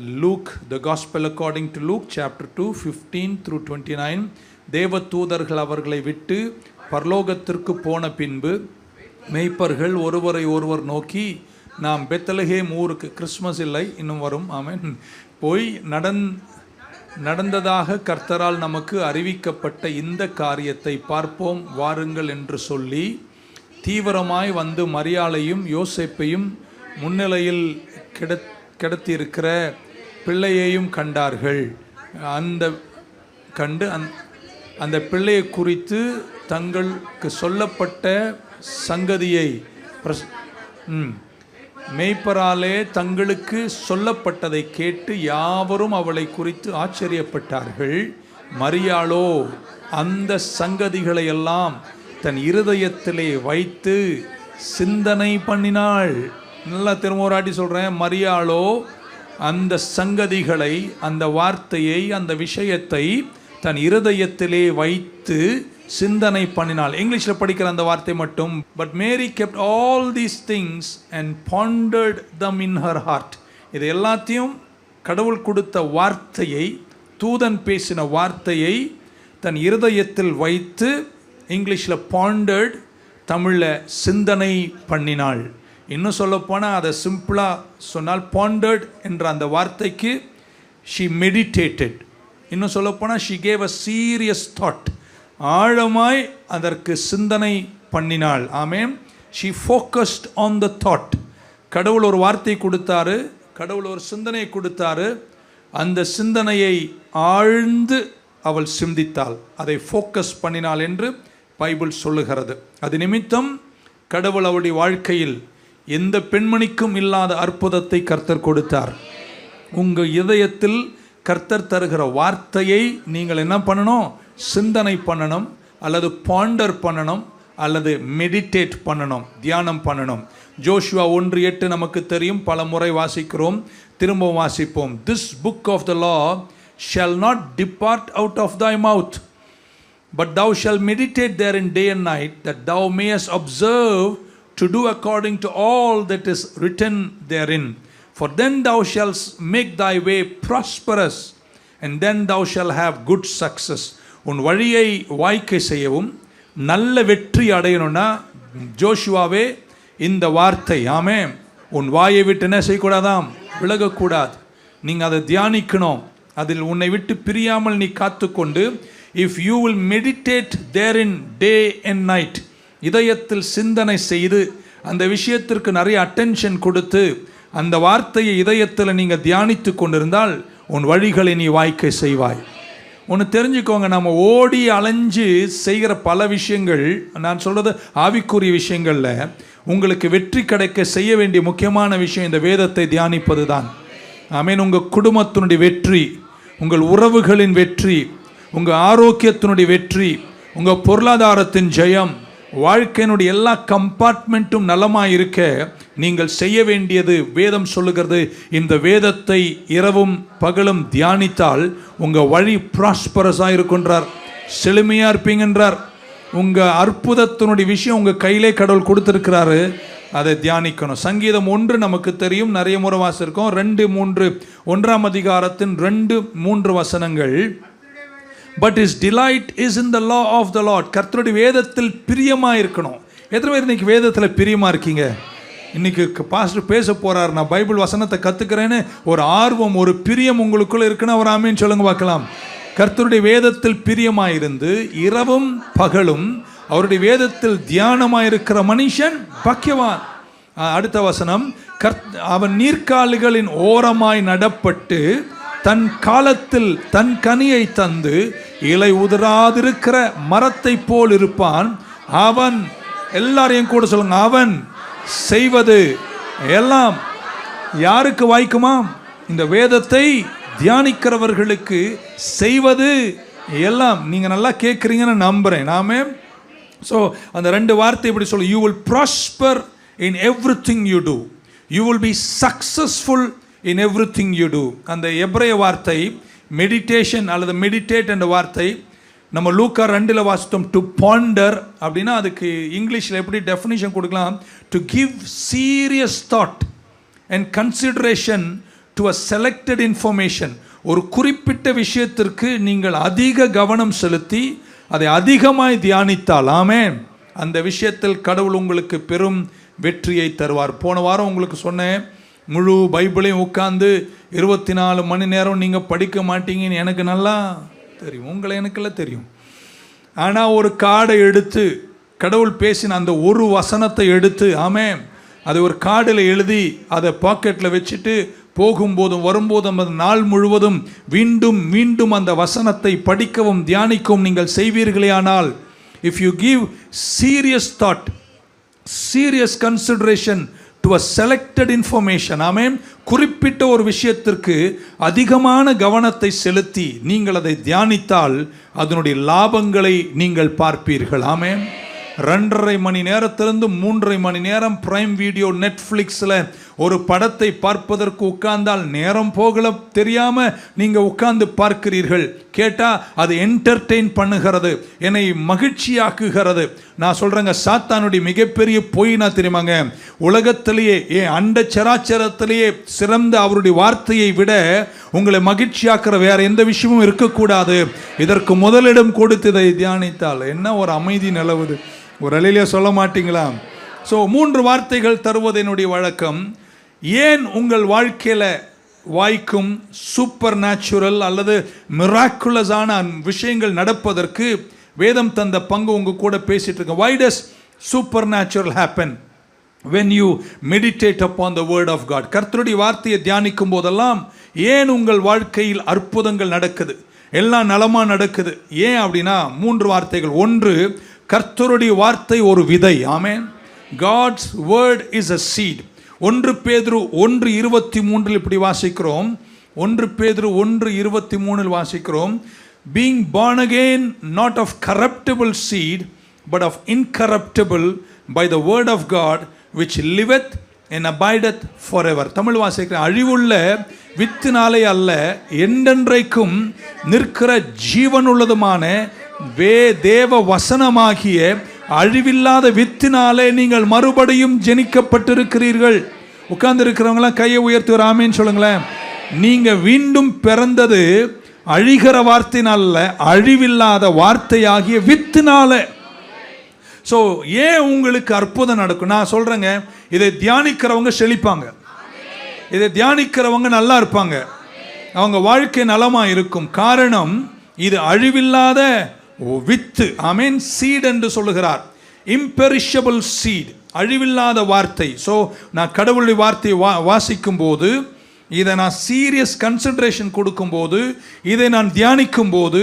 Luke the gospel according to Luke chapter two fifteen through twenty nine தேவ தூதர்கள் அவர்களை விட்டு பரலோகத்திற்கு போன பின்பு மெய்ப்பர்கள் ஒருவரை ஒருவர் நோக்கி நாம் பெத்தலகேம் ஊருக்கு கிறிஸ்மஸ் இல்லை இன்னும் வரும். ஆமன். போய் நடந் நடந்ததாக கர்த்தரால் நமக்கு அறிவிக்கப்பட்ட இந்த காரியத்தை பார்ப்போம் வாருங்கள் என்று சொல்லி தீவிரமாய் வந்து மரியாளையும் யோசிப்பையும் முன்னிலையில் கிட கிடத்தியிருக்கிற பிள்ளையையும் கண்டார்கள். அந்த கண்டு அந் அந்த பிள்ளையை குறித்து தங்களுக்கு சொல்லப்பட்ட சங்கதியை பிரஸ் ம் தங்களுக்கு சொல்லப்பட்டதை கேட்டு யாவரும் அவளை குறித்து ஆச்சரியப்பட்டார்கள். மரியாளோ அந்த சங்கதிகளை எல்லாம் தன் இருதயத்திலே வைத்து சிந்தனை பண்ணினாள். நல்லா திரும்ப ஒரு ஆட்டி சொல்கிறேன் மரியாளோ அந்த சங்கதிகளை அந்த வார்த்தையை அந்த விஷயத்தை தன் இருதயத்திலே வைத்து சிந்தனை பண்ணினாள் இங்கிலீஷில் படிக்கிற அந்த வார்த்தை மட்டும் but Mary kept all these things and pondered them in her heart இது எல்லாத்தையும் கடவுள் கொடுத்த வார்த்தையை தூதன் பேசின வார்த்தையை தன் இருதயத்தில் வைத்து இங்கிலீஷில் பாண்டர்ட் தமிழில் சிந்தனை பண்ணினாள். இன்னும் சொல்லப்போனால் அதை சிம்பிளாக சொன்னால் பாண்டர்ட் என்ற அந்த வார்த்தைக்கு ஷி மெடிடேட்டட் இன்னும் சொல்லப்போனால் she gave a serious thought ஆழமாய் அதற்கு சிந்தனை பண்ணினாள். ஆமேன். She focused on the thought கடவுள் ஒரு வார்த்தை கொடுத்தாரு. கடவுள் ஒரு சிந்தனை கொடுத்தாரு. அந்த சிந்தனையை ஆழ்ந்து அவள் சிந்தித்தாள். அதை ஃபோக்கஸ் பண்ணினாள் என்று பைபிள் சொல்லுகிறது. அது நிமித்தம் கடவுள் அவளுடைய வாழ்க்கையில் எந்த பெண்மணிக்கும் இல்லாத அற்புதத்தை கர்த்தர் கொடுத்தார். உங்கள் இதயத்தில் கர்த்தர் தருகிற வார்த்தையை நீங்கள் என்ன பண்ணணும்? சிந்தனை பண்ணணும் அல்லது பாண்டர் பண்ணணும் அல்லது மெடிடேட் பண்ணணும் தியானம் பண்ணணும். ஜோஷுவா ஒன்று எட்டு நமக்கு தெரியும் பல முறை வாசிக்கிறோம் திரும்பவும் வாசிப்போம். This book of the law shall not depart out of thy mouth but thou shall meditate therein day and night that thou mayest observe to do according to all that is written therein. For then thou shalt make thy way prosperous, and then thou shalt have good success. உன் வழியை வாய்க்கை செய்யவும் நல்ல வெற்றி அடையணும்னா ஜோஷுவாவே இந்த வார்த்தை. ஆமே உன் வாயை விட்டு என்ன செய்யக்கூடாதாம்? விலகக்கூடாது. நீங்கள் அதை தியானிக்கணும். அதில் உன்னை விட்டு பிரியாமல் நீ காத்துக்கொண்டு if you will meditate therein day and night இதயத்தில் சிந்தனை செய்து அந்த விஷயத்திற்கு நிறைய அட்டென்ஷன் கொடுத்து அந்த வார்த்தையை இதயத்தில் நீங்கள் தியானித்து கொண்டிருந்தால் உன் வழிகளை நீ வாய்க்கை செய்வாய். ஒன்று தெரிஞ்சுக்கோங்க நம்ம ஓடி அலைஞ்சு செய்கிற பல விஷயங்கள் நான் சொல்கிறது ஆவிக்குரிய விஷயங்களில் உங்களுக்கு வெற்றி கிடைக்க செய்ய வேண்டிய முக்கியமான விஷயம் இந்த வேதத்தை தியானிப்பது தான் ஆமீன். உங்கள் குடும்பத்தினுடைய வெற்றி உங்கள் உறவுகளின் வெற்றி உங்கள் ஆரோக்கியத்தினுடைய வெற்றி உங்கள் பொருளாதாரத்தின் ஜெயம் வாழ்க்கையினுடைய எல்லா கம்பார்ட்மெண்ட்டும் நலமாக இருக்க நீங்கள் செய்ய வேண்டியது வேதம் சொல்லுகிறது. இந்த வேதத்தை இரவும் பகலும் தியானித்தால் உங்கள் வழி ப்ராஸ்பரஸாக இருக்குன்றார். செழுமையாக இருப்பீங்கன்றார். உங்கள் அற்புதத்தினுடைய விஷயம் உங்கள் கையிலே கடவுள் கொடுத்துருக்கிறாரு. அதை தியானிக்கணும். சங்கீதம் ஒன்று நமக்கு தெரியும். நிறைய முறை வாசிருக்கோம் ரெண்டு மூன்று. ஒன்றாம் அதிகாரத்தின் ரெண்டு மூன்று வசனங்கள். But is delight is in the law of the lord கர்த்தருடைய வேதத்தில் பிரியமாக இருக்கணும் எத்தனை பேர் இன்னைக்கு வேதத்தில் பிரியமாக இருக்கீங்க? இன்னைக்கு பாஸ்டர் பேச போகிறார் நான் பைபிள் வசனத்தை கற்றுக்கிறேன்னு ஒரு ஆர்வம் ஒரு பிரியம் உங்களுக்குள்ளே இருக்குன்னு அவர் ஆமின்னு சொல்லுங்க பார்க்கலாம். கர்த்தருடைய வேதத்தில் பிரியமாக இருந்து இரவும் பகலும் அவருடைய வேதத்தில் தியானமாக இருக்கிற மனுஷன் பக்கியவான். அடுத்த வசனம். கர்த் அவன் நீர்க்காலுகளின் ஓரமாய் நடப்பட்டு தன் காலத்தில் தன் கனியை தந்து இலை உதிராதிருக்கிற மரத்தை போல் இருப்பான். அவன் எல்லாரையும் கூட சொல்லுங்க அவன் செய்வது எல்லாம் யாருக்கு வாய்க்குமாம்? இந்த வேதத்தை தியானிக்கிறவர்களுக்கு செய்வது எல்லாம். நீங்கள் நல்லா கேட்குறீங்கன்னு நம்புகிறேன் நாமே ஸோ அந்த ரெண்டு வார்த்தை இப்படி சொல்லு. You will prosper in everything you do you will be successful in everything you do அந்த எப்ரைய வார்த்தை மெடிடேஷன் அல்லது மெடிடேட் என்ற வார்த்தை நம்ம லூக்கா ரெண்டில் வாசித்தோம் டு பாண்டர் அப்படின்னா அதுக்கு இங்கிலீஷில் எப்படி டெஃபினிஷன் கொடுக்கலாம்? To give serious thought and consideration to a selected information ஒரு குறிப்பிட்ட விஷயத்திற்கு நீங்கள் அதிக கவனம் செலுத்தி அதை அதிகமாய் தியானித்தாலாமே அந்த விஷயத்தில் கடவுள் உங்களுக்கு பெரும் வெற்றியை தருவார். போன வாரம் உங்களுக்கு சொன்னேன் முழு பைபிளையும் உட்காந்து இருபத்தி நாலு மணி நேரம் நீங்கள் படிக்க மாட்டீங்கன்னு எனக்கு நல்லா தெரியும். உங்களை எனக்கெல்லாம் தெரியும். ஆனால் ஒரு கார்டை எடுத்து கடவுள் பேசின அந்த ஒரு வசனத்தை எடுத்து ஆமே அதை ஒரு கார்டில் எழுதி அதை பாக்கெட்டில் வச்சுட்டு போகும்போதும் வரும்போதும் அந்த நாள் முழுவதும் மீண்டும் மீண்டும் அந்த வசனத்தை படிக்கவும் தியானிக்கவும் நீங்கள் செய்வீர்களேயானால் if you give serious thought serious consideration to a selected information ஆமேன். குறிப்பிட்ட ஒரு விஷயத்திற்கு அதிகமான கவனத்தை செலுத்தி நீங்கள் அதை தியானித்தால் அதனுடைய லாபங்களை நீங்கள் பார்ப்பீர்கள். ஆமேன். ரெண்டரை மணி நேரத்திலிருந்து மூன்றரை மணி நேரம் ப்ரைம் வீடியோ நெட்ஃப்ளிக்ஸில் ஒரு படத்தை பார்ப்பதற்கு உட்கார்ந்தால் நேரம் போகல தெரியாம நீங்க உட்கார்ந்து பார்க்கிறீர்கள். கேட்டா அது என்டர்டெயின் பண்ணுகிறது என்னை மகிழ்ச்சியாக்குகிறது. நான் சொல்றேங்க சாத்தானுடைய மிகப்பெரிய பொய்னா தெரியுமாங்க? உலகத்திலேயே ஏன் அண்ட சராச்சரத்திலேயே சிறந்த அவருடைய வார்த்தையை விட உங்களை மகிழ்ச்சியாக்குற வேற எந்த விஷயமும் இருக்கக்கூடாது. இதற்கு முதலிடம் கொடுத்து இதை தியானித்தால் என்ன ஒரு அமைதி நிலவுது? ஒரு அலையிலே சொல்ல மாட்டீங்களா? ஸோ மூன்று வார்த்தைகள் தருவது என்னுடைய வழக்கம். ஏன் உங்கள் வாழ்க்கையில் வாய்க்கும் சூப்பர் நேச்சுரல் அல்லது மிராக்குலஸான விஷயங்கள் நடப்பதற்கு வேதம் தந்த பங்கு உங்கள் கூட பேசிகிட்டு இருக்கேன். Why does supernatural happen when you meditate upon the word of God கர்த்தருடைய வார்த்தையை தியானிக்கும் போதெல்லாம் ஏன் உங்கள் வாழ்க்கையில் அற்புதங்கள் நடக்குது? எல்லாம் நலமாக நடக்குது. ஏன் அப்படின்னா மூன்று வார்த்தைகள். ஒன்று கர்த்தருடைய வார்த்தை ஒரு விதை. ஆமேன் God's word is a seed ஒன்று பேதுரு ஒன்று இருபத்தி மூன்றில் இப்படி வாசிக்கிறோம். ஒன்று பேதுரு ஒன்று இருபத்தி மூணில் வாசிக்கிறோம். Being born again not of corruptible seed but of incorruptible by the word of God which liveth N and for ever தமிழ் வாசிக்கிற அழிவுள்ள வித்தினாலே அல்ல என்றென்றைக்கும் நிற்கிற ஜீவனுள்ளதுமான வே தேவ வசனமாகிய அழிவில்லாத வித்தினாலே நீங்கள் மறுபடியும் ஜெனிக்கப்பட்டிருக்கிறீர்கள். உட்கார்ந்து இருக்கிறவங்களாம் கையை உயர்த்தி ஒரு ஆமேன்னு சொல்லுங்களேன். நீங்க மீண்டும் பிறந்தது அழிகிற வார்த்தையினால அழிவில்லாத வார்த்தையாகிய வித்தினால. ஸோ ஏன் உங்களுக்கு அற்புதம் நடக்கும்? நான் சொல்கிறேங்க இதை தியானிக்கிறவங்க செழிப்பாங்க. இதை தியானிக்கிறவங்க நல்லா இருப்பாங்க. அவங்க வாழ்க்கை நலமாக இருக்கும். காரணம் இது அழிவில்லாத வித்து. அமீன் சீட் என்று சொல்லுகிறார். இம்பெரிஷபிள் சீட் அழிவில்லாத வார்த்தை. ஸோ நான் கடவுளுடைய வார்த்தையை வா வாசிக்கும் போது இதை நான் சீரியஸ் கன்சன்ட்ரேஷன் கொடுக்கும்போது இதை நான் தியானிக்கும் போது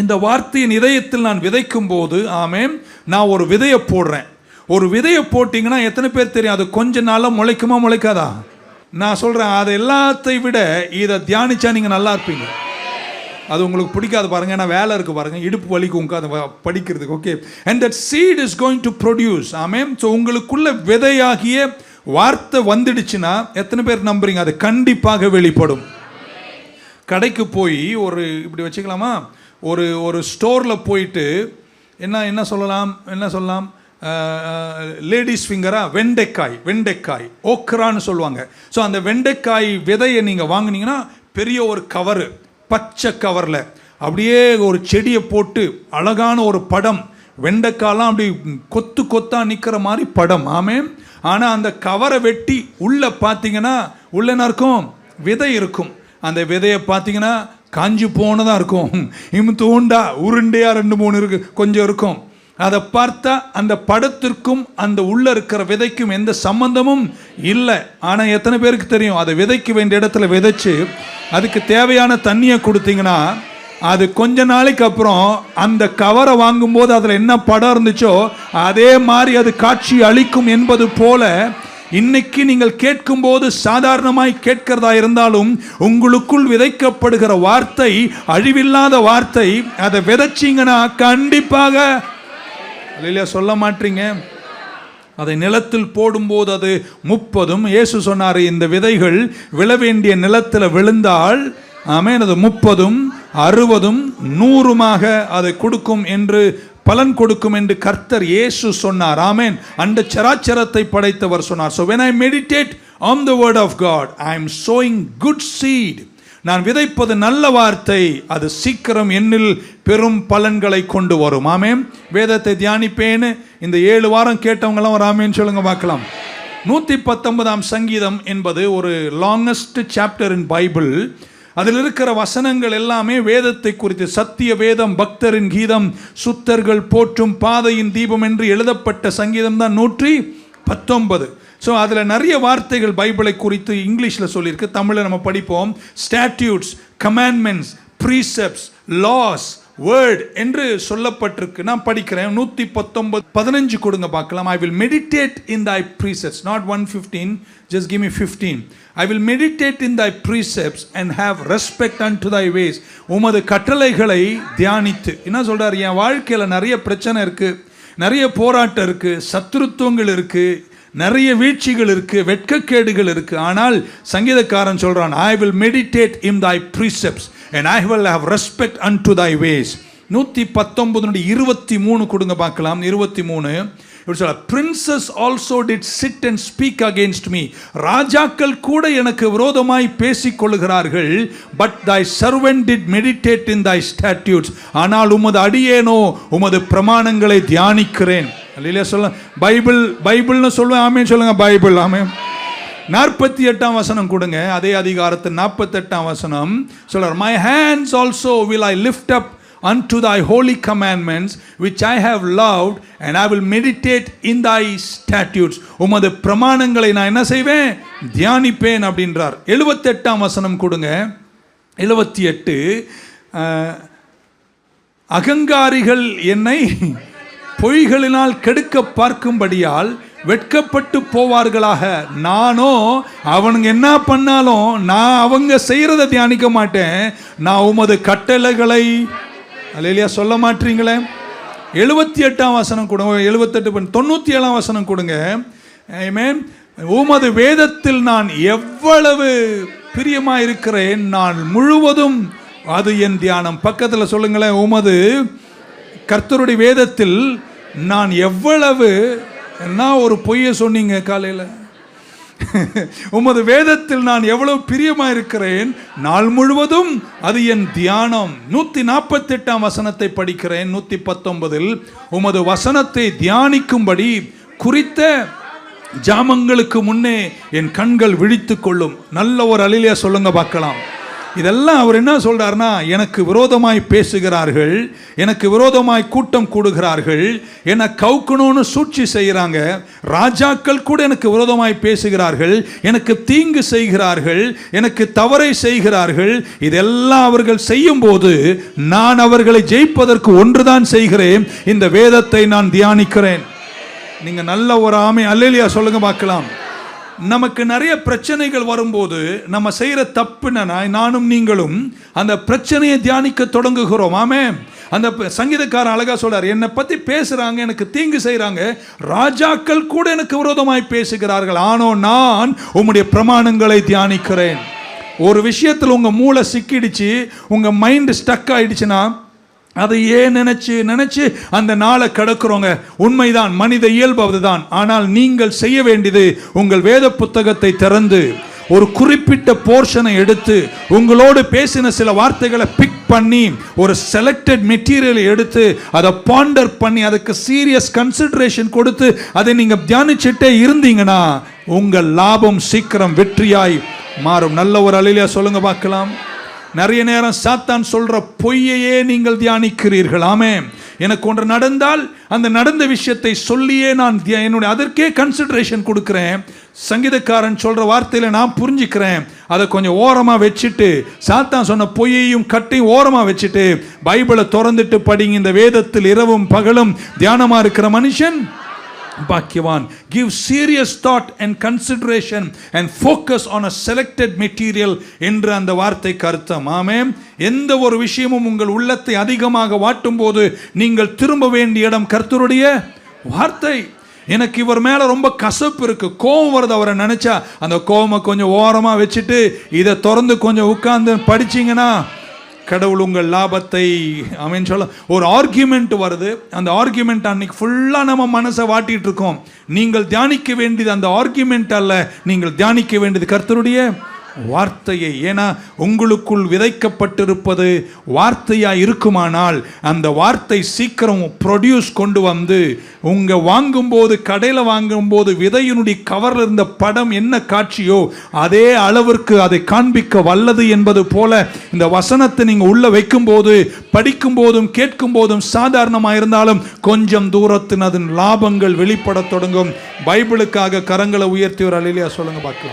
இந்த வார்த்தையின் இதயத்தில் நான் விதைக்கும் போது ஆமேன் நான் ஒரு விதையை போடுறேன். ஒரு விதையை போட்டிங்கன்னா எத்தனை பேர் தெரியும்? அது கொஞ்ச நாளாக முளைக்குமா முளைக்காதா? நான் சொல்கிறேன் அது எல்லாத்தை விட இதை தியானிச்சா நீங்கள் நல்லா இருப்பீங்க. அது உங்களுக்கு பிடிக்காது பாருங்க. ஏன்னா வேலை இருக்கு பாருங்க. இடுப்பு வலிக்கு உட்காந்து வ- படிக்கிறதுக்கு. Okay and that seed is going to produce amen so உங்களுக்குள்ள விதையாகிய வார்த்தை வந்துடுச்சுன்னா எத்தனை பேர் நம்புறீங்க? அது கண்டிப்பாக வெளிப்படும். கடைக்கு போய் ஒரு இப்படி வச்சுக்கலாமா? ஒரு ஒரு ஸ்டோரில் போயிட்டு என்ன என்ன சொல்லலாம்? என்ன சொல்லலாம்? லேடிஸ் ஃபிங்கரா? வெண்டைக்காய் வெண்டைக்காய். ஓக்ரான்னு சொல்லுவாங்க. ஸோ அந்த வெண்டைக்காய் விதையை நீங்கள் வாங்கினீங்கன்னா பெரிய ஒரு கவரு. பச்சை கவரில். அப்படியே ஒரு செடியை போட்டு அழகான ஒரு படம். வெண்டைக்காலாம் அப்படி கொத்து கொத்தாக நிற்கிற மாதிரி படம். ஆமே ஆனால் அந்த கவரை வெட்டி உள்ளே பார்த்தீங்கன்னா உள்ள என்ன இருக்கும்? விதை இருக்கும். அந்த விதையை பார்த்தீங்கன்னா காஞ்சி போனதாக இருக்கும். இம் தூண்டா உருண்டையாக ரெண்டு மூணு இருக்கு கொஞ்சம் இருக்கும். அதை பார்த்தா அந்த படத்திற்கும் அந்த உள்ளே இருக்கிற விதைக்கும் எந்த சம்பந்தமும் இல்லை. ஆனால் எத்தனை பேருக்கு தெரியும்? அதை விதைக்க வேண்டிய இடத்துல விதைச்சு அதுக்கு தேவையான தண்ணியை கொடுத்தீங்கன்னா அது கொஞ்ச நாளைக்கு அப்புறம் அந்த கவரை வாங்கும்போது அதில் என்ன படம் இருந்துச்சோ அதே மாதிரி அது காட்சி அளிக்கும் என்பது போல இன்னைக்கு நீங்கள் கேட்கும்போது சாதாரணமாய் கேட்கிறதா இருந்தாலும் உங்களுக்குள் விதைக்கப்படுகிற வார்த்தை அழிவில்லாத வார்த்தை அதை விதைச்சிங்கன்னா கண்டிப்பாக இல்லையா சொல்ல மாட்டீங்க. அதை நிலத்தில் போடும்போது அது முப்பதும். இயேசு சொன்னார் இந்த விதைகள் விழ வேண்டிய நிலத்தில் விழுந்தால் ஆமேன் அது முப்பதும் அறுபதும் நூறுமாக அதை கொடுக்கும் என்று பலன் கொடுக்கும் என்று கர்த்தர் இயேசு சொன்னார். ஆமேன். அந்த சராச்சரத்தை படைத்தவர் சொன்னார். So when I meditate on the word of God I am sowing good seed நான் விதைப்பது நல்ல வார்த்தை. அது சீக்கிரம் என்னில் பெரும் பலன்களை கொண்டு வரும். ஆமேம் வேதத்தை தியானிப்பேன்னு இந்த ஏழு வாரம் கேட்டவங்களாம் ஒரு ஆமேன்னு சொல்லுங்க பார்க்கலாம். நூற்றி பத்தொன்பதாம் சங்கீதம் என்பது ஒரு லாங்கஸ்ட் சாப்டர் இன் பைபிள் அதில் இருக்கிற வசனங்கள் எல்லாமே வேதத்தை குறித்து சத்திய வேதம் பக்தரின் கீதம் சுத்தர்கள் போற்றும் பாதையின் தீபம் என்று எழுதப்பட்ட சங்கீதம் தான் நூற்றி பத்தொன்பது. ஸோ அதில் நிறைய வார்த்தைகள் பைபிளை குறித்து இங்கிலீஷில் சொல்லியிருக்கு. தமிழில் நம்ம படிப்போம். Statutes commandments precepts laws word என்று சொல்லப்பட்டிருக்கு. நான் படிக்கிறேன். நூற்றி பத்தொன்பது பதினஞ்சு கொடுங்க பார்க்கலாம். I will meditate in thy precepts not one fifteen just give me fifteen I will meditate in thy precepts and have respect and to thy ways உமது கட்டளைகளை தியானித்து. என்ன சொல்கிறார் என் வாழ்க்கையில் நிறைய பிரச்சனை இருக்குது நிறைய போராட்டம் இருக்குது சத்துருத்துவங்கள் இருக்குது நிறைய வீழ்ச்சிகள் இருக்குது வெட்கக்கேடுகள் இருக்குது ஆனால் சங்கீதக்காரன் சொல்கிறான் I will meditate in thy precepts and I will have respect unto thy ways நூற்றி பத்தொன்பது இருபத்தி மூணு கொடுங்க பார்க்கலாம். இருபத்தி மூணு princes also did sit and speak against me ராஜாக்கள் கூட எனக்கு விரோதமாய் பேசிக் கொள்கிறார்கள் but thy servant did meditate in thy statutes ஆனால் உமது அடியேனோ உமது பிரமாணங்களை தியானிக்கிறேன். இல்லையா சொல்ல பைபிள் பைபிள்னு சொல்லுவேன் ஆமேன்னு சொல்லுங்க பைபிள் ஆமே நாற்பத்தி எட்டாம் வசனம் கொடுங்க அதே அதிகாரத்து நாற்பத்தெட்டாம் வசனம் சொல்கிறார் my hands also will I lift up unto thy holy commandments which I have loved and I will meditate in thy statutes உமது பிரமாணங்களை நான் என்ன செய்வேன்? தியானிப்பேன் அப்படின்றார். எழுபத்தெட்டாம் வசனம் கொடுங்க. எழுபத்தி எட்டு அகங்காரிகள் என்னை பொய்களினால் கெடுக்க பார்க்கும்படியால் வெட்கப்பட்டு போவார்களாக. நானோ அவனுங்க என்ன பண்ணாலும் நான் அவங்க செய்கிறத தியானிக்க மாட்டேன். நான் உமது கட்டளைகளை அல்லையா சொல்ல மாட்டீங்களே? எழுபத்தி எட்டாம் வசனம் கொடுங்க எழுபத்தெட்டு பண்ண தொண்ணூற்றி ஏழாம் வசனம் கொடுங்க. ஆமென் உமது வேதத்தில் நான் எவ்வளவு பிரியமாக இருக்கிறேன் நான் முழுவதும் அது என் தியானம். பக்கத்தில் சொல்லுங்களேன் உமது கர்த்தருடைய வேதத்தில் நான் எவ்வளவு என்ன ஒரு பொய்யை சொன்னீங்க காலையில்? உமது வேதத்தில் நான் எவ்வளவு பிரியமாக இருக்கிறேன் நாள் முழுவதும் அது என் தியானம். நூற்றி நாற்பத்தெட்டாம் வசனத்தை படிக்கிறேன். நூற்றி பத்தொன்பதில் உமது வசனத்தை தியானிக்கும்படி குறித்த ஜாமங்களுக்கு முன்னே என் கண்கள் விழித்து கொள்ளும். நல்ல ஒரு அலிலியா சொல்லுங்க பார்க்கலாம். இதெல்லாம் அவர் என்ன சொல்றாருன்னா எனக்கு விரோதமாய் பேசுகிறார்கள் எனக்கு விரோதமாய் கூட்டம் கூடுகிறார்கள் என்னை கவுக்கணும்னு சூழ்ச்சி செய்கிறாங்க ராஜாக்கள் கூட எனக்கு விரோதமாய் பேசுகிறார்கள் எனக்கு தீங்கு செய்கிறார்கள் எனக்கு தவறை செய்கிறார்கள் இதெல்லாம் அவர்கள் செய்யும் போது நான் அவர்களை ஜெயிப்பதற்கு ஒன்றுதான் செய்கிறேன் இந்த வேதத்தை நான் தியானிக்கிறேன். நீங்க நல்ல ஒரு ஆமை அல்லையா சொல்லுங்க பார்க்கலாம். நமக்கு நிறைய பிரச்சனைகள் வரும்போது நம்ம செய்கிற தப்புனா நானும் நீங்களும் அந்த பிரச்சனையை தியானிக்க தொடங்குகிறோம். ஆமே அந்த சங்கீதக்காரன் அழகா சொல்றார் என்னை பத்தி பேசுறாங்க எனக்கு தீங்கு செய்கிறாங்க ராஜாக்கள் கூட எனக்கு விரோதமாய் பேசுகிறார்கள். ஆனோ நான் உம்முடைய பிரமாணங்களை தியானிக்கிறேன். ஒரு விஷயத்தில் உங்கள் மூளை சிக்கிடுச்சு உங்கள் மைண்ட் ஸ்டக் ஆயிடுச்சுன்னா அதை ஏன் நினைச்சு நினைச்சு அந்த நாளை கடக்கிறோங்க? உண்மைதான் மனித இயல்பு அதுதான். ஆனால் நீங்கள் செய்ய வேண்டியது உங்கள் வேத புத்தகத்தை திறந்து ஒரு குறிப்பிட்ட போர்ஷனை எடுத்து உங்களோடு பேசின சில வார்த்தைகளை பிக் பண்ணி ஒரு செலக்டட் மெட்டீரியலை எடுத்து அதை பாண்டர் பண்ணி அதுக்கு சீரியஸ் கன்சிடரேஷன் கொடுத்து அதை நீங்கள் தியானிச்சுட்டே இருந்தீங்கன்னா உங்கள் லாபம் சீக்கிரம் வெற்றியாய் மாறும். நல்ல ஒரு அலையிலையா சொல்லுங்க பார்க்கலாம். நிறைய நேரம் சாத்தான் சொல்ற பொய்யையே நீங்கள் தியானிக்கிறீர்கள். ஆமே எனக்கு ஒன்று நடந்தால் அந்த நடந்த விஷயத்தை சொல்லியே நான் தியா- என்னுடைய அதற்கே கன்சிடரேஷன் கொடுக்குறேன். சங்கீதக்காரன் சொல்கிற வார்த்தையில் நான் புரிஞ்சுக்கிறேன். அதை கொஞ்சம் ஓரமாக வச்சுட்டு சாத்தான் சொன்ன பொய்யையும் கட்டையும் ஓரமாக வச்சுட்டு பைபிளை திறந்துட்டு படிங்க. இந்த வேதத்தில் இரவும் பகலும் தியானமாக இருக்கிற மனுஷன் பாக்கியவான். Give serious thought and consideration and focus on a selected material என்று அந்த வார்த்தை கருத்தம் ஆமே எந்த ஒரு விஷயமும் உங்கள் உள்ளத்தை அதிகமாக வாட்டும் போது நீங்கள் திரும்ப வேண்டிய இடம் கர்த்தருடைய வார்த்தை. எனக்கு இவர் மேலே ரொம்ப கசப்பு இருக்குது கோபம் வருது அவரை நினச்சா. அந்த கோபமை கொஞ்சம் ஓரமாக வச்சுட்டு இதை திறந்து கொஞ்சம் உட்காந்து படிச்சீங்கன்னா கடவுள் உங்கள் லாபத்தை அவன் சொல்ல ஒரு ஆர்கியூமெண்ட் வருது. அந்த ஆர்கியூமெண்ட் அன்னைக்கு ஃபுல்லாக நம்ம மனசை வாட்டிகிட்டு இருக்கோம். நீங்கள் தியானிக்க வேண்டியது அந்த ஆர்கியூமெண்ட் அல்ல. நீங்கள் தியானிக்க வேண்டியது கர்த்தருடைய வார்த்தையை ஏன்னா உங்களுக்குள் விதைக்கப்பட்டிருப்பது வார்த்தையாக இருக்குமானால் அந்த வார்த்தை சீக்கிரம் ப்ரொடியூஸ் கொண்டு வந்து உங்கள் வாங்கும்போது கடையில் வாங்கும்போது விதையினுடைய கவரில் இருந்த படம் என்ன காட்சியோ அதே அளவிற்கு அதை காண்பிக்க வல்லது என்பது போல இந்த வசனத்தை நீங்கள் உள்ளே வைக்கும்போது படிக்கும் போதும் கேட்கும் போதும் சாதாரணமாக இருந்தாலும் கொஞ்சம் தூரத்தின் அதன் லாபங்கள் வெளிப்படத் தொடங்கும். பைபிளுக்காக கரங்களை உயர்த்தி ஒரு அலிலியா சொல்லுங்கள் பார்க்கலாம்.